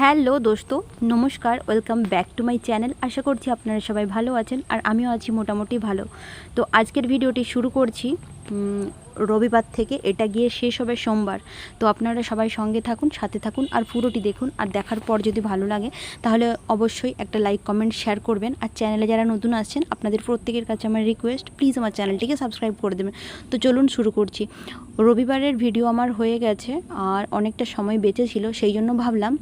Hello দোস্ত, নমস্কার, welcome back to my channel. আশা করছি আপনারা সবাই ভালো আছেন আর আমিও আছি মোটামুটি ভালো। তো আজকের ভিডিওটি শুরু করছি রবিবার থেকে এটা গিয়ে শেষ হবে সোমবার। তো আপনারা সবাই সঙ্গে থাকুন, সাথে থাকুন আর পুরোটি দেখুন আর দেখার পর যদি ভালো লাগে তাহলে অবশ্যই একটা লাইক, কমেন্ট, শেয়ার করবেন। আর চ্যানেলে যারা নতুন আসছেন, আপনাদের প্রত্যেকের কাছে আমার রিকোয়েস্ট প্লিজ আমার চ্যানেলটিকে সাবস্ক্রাইব করে দেবেন। তো চলুন শুরু করছি। রবিবারের ভিডিও আমার হয়ে গেছে আর অনেকটা সময় বেঁচে ছিল, সেই জন্য ভাবলাম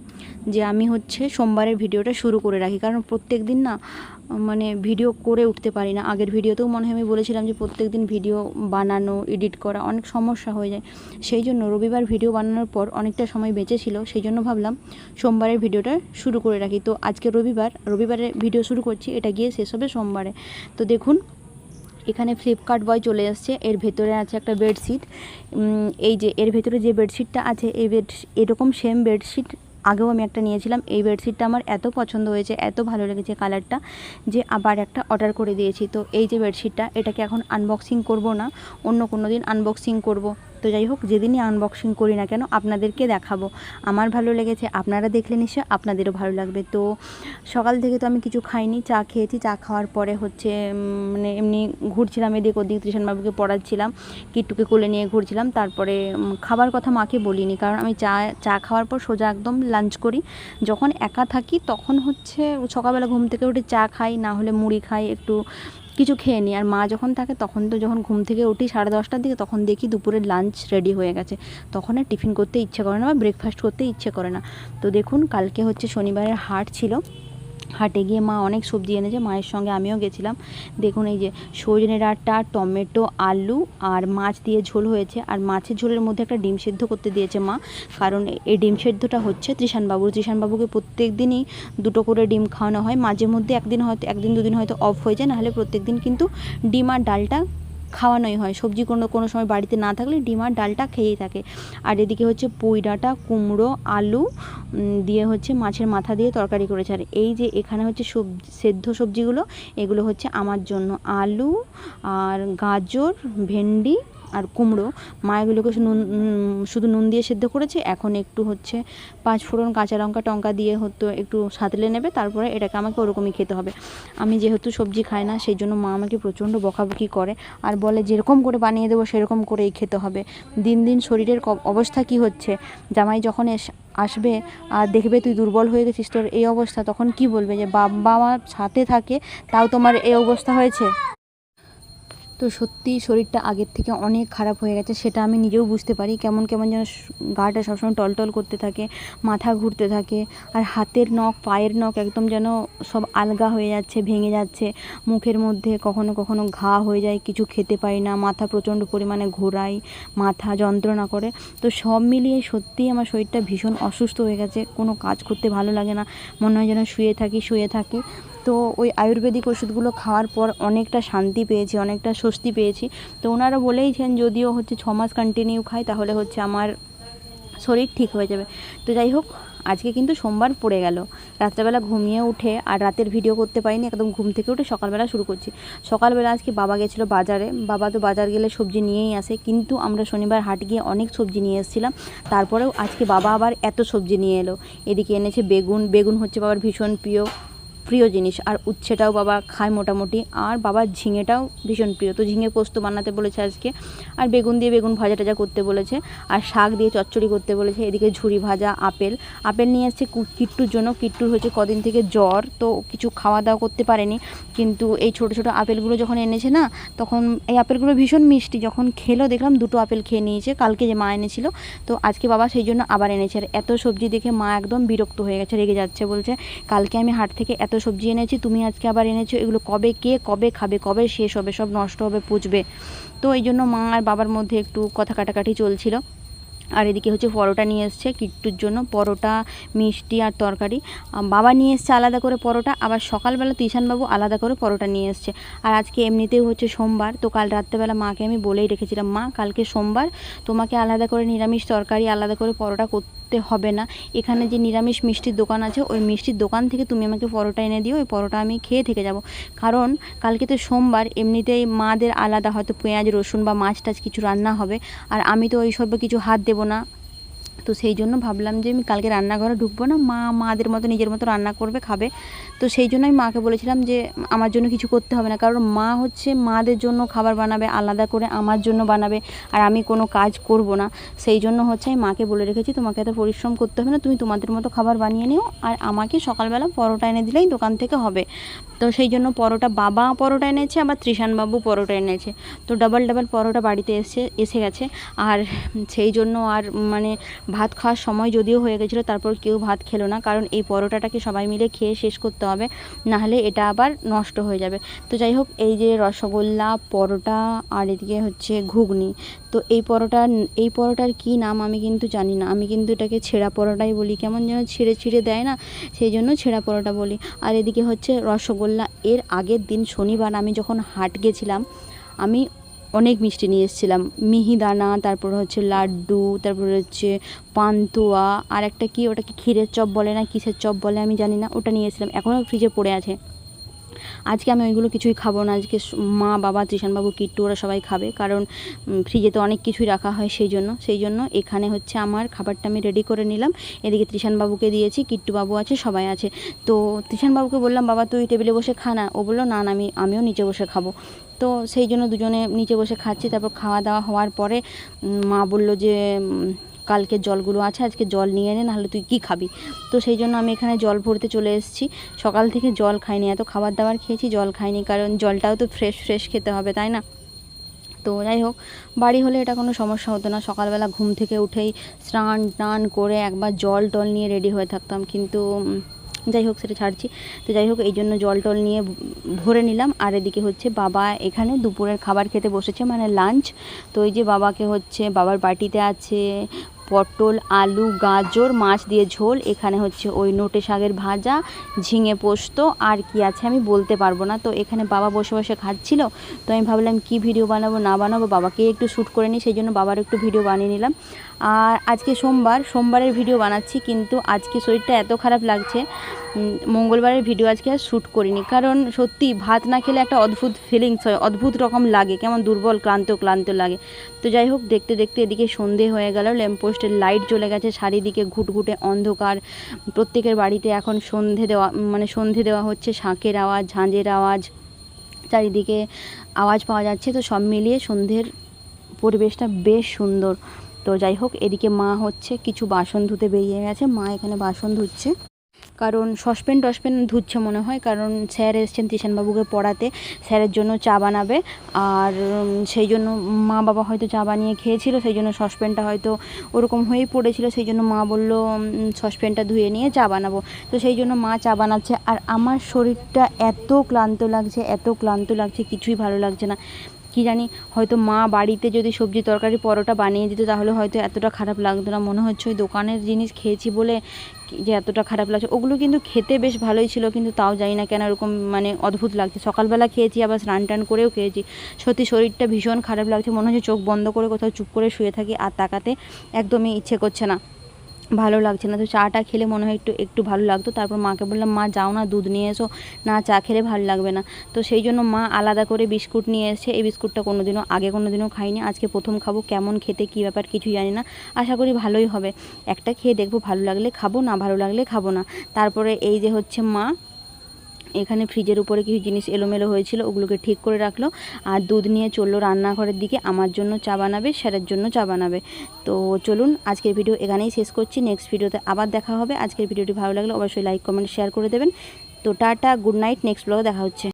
যে আমি হচ্ছে সোমবারের ভিডিওটা শুরু করে রাখি। কারণ প্রত্যেক দিন না মানে ভিডিও করে উঠতে পারি না। আগের ভিডিওতেও মনে হয় আমি বলেছিলাম যে প্রত্যেক দিন ভিডিও বানানো এডিট করা অনেক সমস্যা হয়ে যায়। সেই জন্য রবিবার ভিডিও বানানোর পর অনেকটা সময় বেঁচে ছিল, সেই জন্য ভাবলাম সোমবারের ভিডিওটা শুরু করে রাখি। তো আজকে রবিবার রবিবারে ভিডিও শুরু করছি, এটা গিয়ে শেষ হবে সোমবারে। তো দেখুন, এখানে ফ্লিপকার্ট বয় চলে আসছে, এর ভেতরে আছে একটা বেডশিট এই যে এর ভেতরে যে বেডশিটটা আছে, এই বেড এরকম সেম বেডশিট আগেও আমি একটা নিয়েছিলাম। এই বেডশিটটা আমার এত পছন্দ হয়েছে, এত ভালো লেগেছে কালারটা যে আবার একটা অর্ডার করে দিয়েছি। তো এই যে বেডশিটটা, এটাকে এখন আনবক্সিং করব না, অন্য কোনো দিন আনবক্সিং করব। তো যাই হোক, যেদিনই আনবক্সিং করি না কেন আপনাদেরকে দেখাবো। আমার ভালো লেগেছে, আপনারা দেখলে নিশ্চয় আপনাদেরও ভালো লাগবে। তো সকাল থেকে তো আমি কিছু খাইনি, চা খেয়েছি। চা খাওয়ার পরে হচ্ছে মানে এমনি ঘুরছিলাম এদিক ওদিক তৃষণবাবুকে পড়াচ্ছিলাম, কিট্টুকে কোলে নিয়ে ঘুরছিলাম। তারপরে খাবার কথা মাকে বলিনি, কারণ আমি চা চা খাওয়ার পর সোজা একদম লাঞ্চ করি। যখন একা থাকি, তখন হচ্ছে, সকালবেলা ঘুম থেকে উঠে চা খাই, না হলে মুড়ি খাই, একটু কিছু খেয়ে নিই আর মা যখন থাকে তখন তো যখন ঘুম থেকে উঠি সাড়ে দশটার দিকে তখন দেখি দুপুরের লাঞ্চ রেডি হয়ে গেছে। তখন আর টিফিন করতে ইচ্ছে করে না বা ব্রেকফাস্ট করতে ইচ্ছে করে না। তো দেখুন, কালকে হচ্ছে শনিবারের হাট ছিল। হাটে গিয়ে মা অনেক সবজি এনেছে, মায়ের সঙ্গে আমিও গেছিলাম। দেখুন এই যে সজনে ডাঁটা, টমেটো, আলু আর মাছ দিয়ে ঝোল হয়েছে। আর মাছের ঝোলের মধ্যে একটা ডিম সেদ্ধ করতে দিয়েছে মা। কারণ এই ডিম সেদ্ধটা হচ্ছে ত্রিশানবাবুর ত্রিশানবাবুকে প্রত্যেক দিনই দুটো করে ডিম খাওয়ানো হয়। মাঝে মধ্যে একদিন হয়তো, একদিন দুদিন হয়তো অফ হয়ে যায়। নাহলে প্রত্যেক দিন কিন্তু ডিম আর ডালটা খাওয়ানোই হয়। সবজি কোনো কোনো সময় বাড়িতে না থাকলে ডিম আর ডালটা খেয়েই থাকে। আর এদিকে হচ্ছে পুঁই ডাঁটা, কুমড়ো, আলু দিয়ে হচ্ছে মাছের মাথা দিয়ে তরকারি করেছে। আর এই যে এখানে হচ্ছে সবজি সেদ্ধ সবজিগুলো, এগুলো হচ্ছে আমার জন্য। আলু আর গাজর, ভেন্ডি আর কুমড়ো। মা এগুলোকে নুন শুধু নুন দিয়ে সেদ্ধ করেছে। এখন একটু হচ্ছে পাঁচ ফোড়ন কাঁচা লঙ্কা টঙ্কা দিয়ে হতো একটু সাঁতলে নেবে, তারপরে এটাকে আমাকে ওরকমই খেতে হবে। আমি যেহেতু সবজি খাই না, সেই জন্য মা আমাকে প্রচণ্ড বকাবকি করে আর বলে যেরকম করে বানিয়ে দেবো সেরকম করেই খেতে হবে। দিন দিন শরীরের অবস্থা কি হচ্ছে? জামাই যখন এস আসবে আর দেখবে তুই দুর্বল হয়ে গেছিস তোর এই অবস্থা, তখন কি বলবে যে বাবা সাথে থাকে, তাও তোমার এই অবস্থা হয়েছে? তো সত্যি শরীরটা আগের থেকে অনেক খারাপ হয়ে গেছে, সেটা আমি নিজেও বুঝতে পারি। কেমন কেমন যেন গাটা সবসময় টলটল করতে থাকে, মাথা ঘুরতে থাকে, আর হাতের নখ, পায়ের নখ একদম যেন সব আলগা হয়ে যাচ্ছে, ভেঙে যাচ্ছে। মুখের মধ্যে কখনো কখনো ঘা হয়ে যায়, কিছু খেতে পারি না, মাথা প্রচণ্ড পরিমাণে ঘোরায়, মাথা যন্ত্রণা করে। তো সব মিলিয়ে সত্যিই আমার শরীরটা ভীষণ অসুস্থ হয়ে গেছে, কোনো কাজ করতে ভালো লাগে না, মনে হয় যেন শুয়ে থাকি শুয়ে থাকি। তো ওই আয়ুর্বেদিক ওষুধগুলো খাওয়ার পর অনেকটা শান্তি পেয়েছি, অনেকটা স্বস্তি পেয়েছি। তো ওনারা বলেইছেন যদিও হচ্ছে ছ মাস কন্টিনিউ খাই, তাহলে হচ্ছে আমার শরীর ঠিক হয়ে যাবে। তো যাই হোক, আজকে কিন্তু সোমবার পড়ে গেল। রাত্রেবেলা ঘুমিয়ে উঠে আর রাতের ভিডিও করতে পারিনি, একদম ঘুম থেকে উঠে সকালবেলা শুরু করছি। সকালবেলা আজকে বাবা গেছিল বাজারে, বাবা তো বাজার গেলে সবজি নিয়েই আসে, কিন্তু আমরা শনিবার হাট গিয়ে অনেক সবজি নিয়ে এসেছিলাম। তারপরেও আজকে বাবা আবার এত সবজি নিয়ে এলো। এদিকে এনেছে বেগুন বেগুন হচ্ছে বাবার ভীষণ প্রিয়। প্রিয় জিনিস, আর উচ্ছেটাও বাবা খায় মোটামুটি, আর বাবার ঝিঙেটাও ভীষণ প্রিয়। তো ঝিঙে পোস্ত বানাতে বলেছে আজকে, আর বেগুন দিয়ে বেগুন ভাজা টাজা করতে বলেছে, আর শাক দিয়ে চচ্চড়ি করতে বলেছে, এদিকে ঝুড়ি ভাজা, আপেল। আপেল নিয়ে আসছে কিট্টুর জন্য, কিট্টুর হচ্ছে কদিন থেকে জ্বর, তো কিছু খাওয়া দাওয়া করতে পারেনি। কিন্তু এই ছোট ছোট আপেলগুলো যখন এনেছে না, তখন এই আপেলগুলো ভীষণ মিষ্টি, যখন খেলো দেখলাম দুটো আপেল খেয়ে নিয়েছে, কালকে যে মা এনেছিল, তো আজকে বাবা সেই জন্য আবার এনেছে। আর এত সবজি দেখে মা একদম বিরক্ত হয়ে গেছে, রেগে যাচ্ছে বলছে, কালকে আমি হাট থেকে এত সবজি এনেছি, তুমি আজকে আবার এনেছো, এগুলো কবে কে কবে খাবে, কবে শেষ হবে, সব নষ্ট হবে, পুচবে। তো এই জন্য মা আর বাবার মধ্যে একটু কথা কাটাকাটি চলছিল। আর এদিকে হচ্ছে পরোটা নিয়ে এসছে কিট্টুর জন্য, পরোটা, মিষ্টি আর তরকারি। বাবা নিয়ে এসছে আলাদা করে পরোটা, আবার সকালবেলা তিশানবাবু আলাদা করে পরোটা নিয়ে এসছে। আর আজকে এমনিতেও হচ্ছে সোমবার, তো কাল রাত্রেবেলা মাকে আমি বলেই রেখেছিলাম, মা, কালকে সোমবার তোমাকে আলাদা করে নিরামিষ তরকারি, আলাদা করে পরোটা করতে হবে না। এখানে যে নিরামিষ মিষ্টির দোকান আছে, ওই মিষ্টির দোকান থেকে তুমি আমাকে পরোটা এনে দিও, ওই পরোটা আমি খেয়ে থেকে যাব। কারণ কালকে তো সোমবার, এমনিতেই মাদের আলাদা হয়তো পেঁয়াজ, রসুন বা মাছ টাছ কিছু রান্না হবে। আর আমি তো ওই সব কিছু হাত দেবো না। তো সেই জন্য ভাবলাম যে আমি কালকে রান্নাঘরে ঢুকবো না, মা মাদের মতো নিজের মতো রান্না করবে, খাবে। তো সেই জন্য আমি মাকে বলেছিলাম যে আমার জন্য কিছু করতে হবে না, কারণ মা হচ্ছে মাদের জন্য খাবার বানাবে, আলাদা করে আমার জন্য বানাবে, আর আমি কোনো কাজ করব না। সেই জন্য হচ্ছে আমি মাকে বলে রেখেছি, তোমাকে এত পরিশ্রম করতে হবে না, তুমি তোমাদের মতো খাবার বানিয়ে নিও, আর আমাকে সকালবেলা পরোটা এনে দিলেই দোকান থেকে হবে। তো সেই জন্য পরোটা বাবা পরোটা এনেছে, আবার ত্রিশানবাবু পরোটা এনেছে। তো ডাবল ডাবল পরোটা বাড়িতে এসে এসে গেছে, আর সেই জন্য আর মানে ভাত খাওয়ার সময় যদিও হয়ে গেছিল, তারপর কেউ ভাত খেলো না। কারণ এই পরোটাটাকে সবাই মিলে খেয়ে শেষ করতে হবে, নাহলে এটা আবার নষ্ট হয়ে যাবে। তো যাই হোক, এই যে রসগোল্লা, পরোটা, আর এদিকে হচ্ছে ঘুগনি। তো এই পরোটা, এই পরোটার কী নাম আমি কিন্তু জানি না। আমি কিন্তু এটাকে ছেঁড়া পরোটাই বলি। কেমন যেন ছিঁড়ে ছিঁড়ে দেয় না, সেই জন্য ছেঁড়া পরোটা বলি। আর এদিকে হচ্ছে রসগোল্লা, এর আগের দিন শনিবার আমি যখন হাট গেছিলাম, আমি অনেক মিষ্টি নিয়ে এসেছিলাম। মিহিদানা তারপর হচ্ছে লাড্ডু, তারপর হচ্ছে পান্তুয়া, আর একটা কি ওটাকে ক্ষীরের চপ বলে না, কিসের চপ বলে আমি জানি না, ওটা নিয়ে এসেছিলাম। এখনও ফ্রিজে পড়ে আছে। আজকে আমি ওইগুলো কিছুই খাব না। আজকে মা, বাবা ত্রিশানবাবু কিট্টু, ওরা সবাই খাবে। কারণ ফ্রিজে তো অনেক কিছুই রাখা হয় সেই জন্য। সেই জন্য এখানে হচ্ছে আমার খাবারটা আমি রেডি করে নিলাম। এদিকে ত্রিশানবাবুকে দিয়েছি কিট্টু বাবু আছে, সবাই আছে। তো ত্রিশানবাবুকে বললাম, বাবা, তুই টেবিলে বসে খা না। ও বলল, না না, আমি, আমিও নিচে বসে খাব। তো সেই জন্য দুজনে নিচে বসে খাচ্ছি। তারপর খাওয়া দাওয়া হওয়ার পরে মা বলল যে কালকের জলগুলো আছে, আজকে জল নিয়ে নে, নাহলে তুই কী খাবি? তো সেই জন্য আমি এখানে জল ভরতে চলে এসেছি। সকাল থেকে জল খাইনি, এত খাবার দাবার খেয়েছি, জল খাইনি, কারণ জলটাও তো ফ্রেশ ফ্রেশ খেতে হবে, তাই না? তো যাই হোক, বাড়ি হলে এটা কোনো সমস্যা হতো না। সকালবেলা ঘুম থেকে উঠেই স্নান টান করে একবার জল টল নিয়ে রেডি হয়ে থাকতাম, কিন্তু যাই হোক সেটা ছাড়ছি। তো যাই হোক, এই জন্য জল টল নিয়ে ভরে নিলাম। আর এদিকে হচ্ছে বাবা এখানে দুপুরের খাবার খেতে বসেছে মানে লাঞ্চ তো এই যে বাবাকে হচ্ছে, বাবার বাটিতে আছে পটল, আলু, গাজর, মাছ দিয়ে ঝোল। এখানে হচ্ছে ওই নোটে শাকের ভাজা, ঝিঙে পোস্ত। আর কি আছে আমি বলতে পারব না। তো এখানে বাবা বসে বসে খাচ্ছিল। তো আমি ভাবলাম, কি ভিডিও বানাবো, না বানাবো? বাবাকে একটু শ্যুট করে নিই, সেই জন্য বাবার একটু ভিডিও বানিয়ে নিলাম। আর আজকে সোমবার, সোমবারের ভিডিও বানাচ্ছি, কিন্তু আজকে শরীরটা এত খারাপ লাগছে। মঙ্গলবারের ভিডিও আজকে আর শ্যুট করিনি। কারণ সত্যি ভাত না খেলে একটা অদ্ভুত ফিলিংস হয়, অদ্ভুত রকম লাগে, কেমন দুর্বল, ক্লান্ত ক্লান্ত লাগে। তো যাই হোক, দেখতে দেখতে এদিকে সন্ধে হয়ে গেল ল্যাম্পপোস্টের লাইট জ্বলে গেছে, চারিদিকে ঘুটঘুটে অন্ধকার। প্রত্যেকের বাড়িতে এখন সন্ধে দেওয়া মানে সন্ধে দেওয়া হচ্ছে, শাঁখের আওয়াজ, ঝাঁঝের আওয়াজ, চারিদিকে আওয়াজ পাওয়া যাচ্ছে। তো সব মিলিয়ে সন্ধ্যের পরিবেশটা বেশ সুন্দর। তো যাই হোক, এদিকে মা হচ্ছে, কিছু বাসন ধুতে বেরিয়ে গেছে, মা এখানে বাসন ধুচ্ছে। কারণ সসপেন টসপেন ধুচ্ছে মনে হয়, কারণ স্যার এসছেন তিশানবাবুকে পড়াতে, স্যারের জন্য চা বানাবে, আর সেই জন্য মা বাবা হয়তো চা বানিয়ে খেয়েছিল, সেই জন্য সসপেনটা হয়তো ওরকম হয়েই পড়েছিল, সেই জন্য মা বলল সসপেনটা ধুয়ে নিয়ে চা বানাবো। তো সেই জন্য মা চা বানাচ্ছে, আর আমার শরীরটা এত ক্লান্ত লাগছে, এত ক্লান্ত লাগছে, কিছুই ভালো লাগছে না। কি জানি, হয়তো মা বাড়িতে যদি সবজি তরকারি, পরোটা বানিয়ে দিত, তাহলে হয়তো এতটা খারাপ লাগতো না। মনে হচ্ছে ওই দোকানের জিনিস খেয়েছি বলে যে এতটা খারাপ লাগছে। ওগুলো কিন্তু খেতে বেশ ভালোই ছিল, কিন্তু তাও জানি না কেন এরকম মানে অদ্ভুত লাগছে। সকালবেলা খেয়েছি, আবার স্নান টান করেও খেয়েছি। সত্যি শরীরটা ভীষণ খারাপ লাগছে। মনে হচ্ছে চোখ বন্ধ করে কোথাও চুপ করে শুয়ে থাকি। আর তাকাতে একদমই ইচ্ছে করছে না। ভালো লাগছে না। তো চাটা খেলে মনে হয় একটু একটু ভালো লাগতো। তারপর মাকে বললাম, মা, যাও না, দুধ নিয়ে এসো। না, চা খেলে ভালো লাগবে না। তো সেই জন্য মা আলাদা করে বিস্কুট নিয়ে এসেছে এই বিস্কুটটা কোনোদিনও, আগে কোনোদিনও খাইনি। আজকে প্রথম খাব। কেমন খেতে, কী ব্যাপার কিছু জানি না। আশা করি ভালোই হবে। একটা খেয়ে দেখব, ভালো লাগলে খাব, না ভালো লাগলে খাব না। তারপরে এই যে হচ্ছে মা এখানে ফ্রিজের উপরে কিছু জিনিস এলোমেলো হয়েছিল, ওগুলোকে ঠিক করে রাখল। আর দুধ নিয়ে চলল রান্নাঘরের দিকে, আমার জন্য চা বানাবে, স্যারের জন্য চা বানাবে। তো চলুন, আজকের ভিডিও এখানেই শেষ করছি। নেক্সট ভিডিওতে আবার দেখা হবে। আজকের ভিডিওটি ভালো লাগলে অবশ্যই লাইক কমেন্ট শেয়ার করে দেবেন। তো টাটা গুড নাইট নেক্সট ব্লগে দেখা হচ্ছে।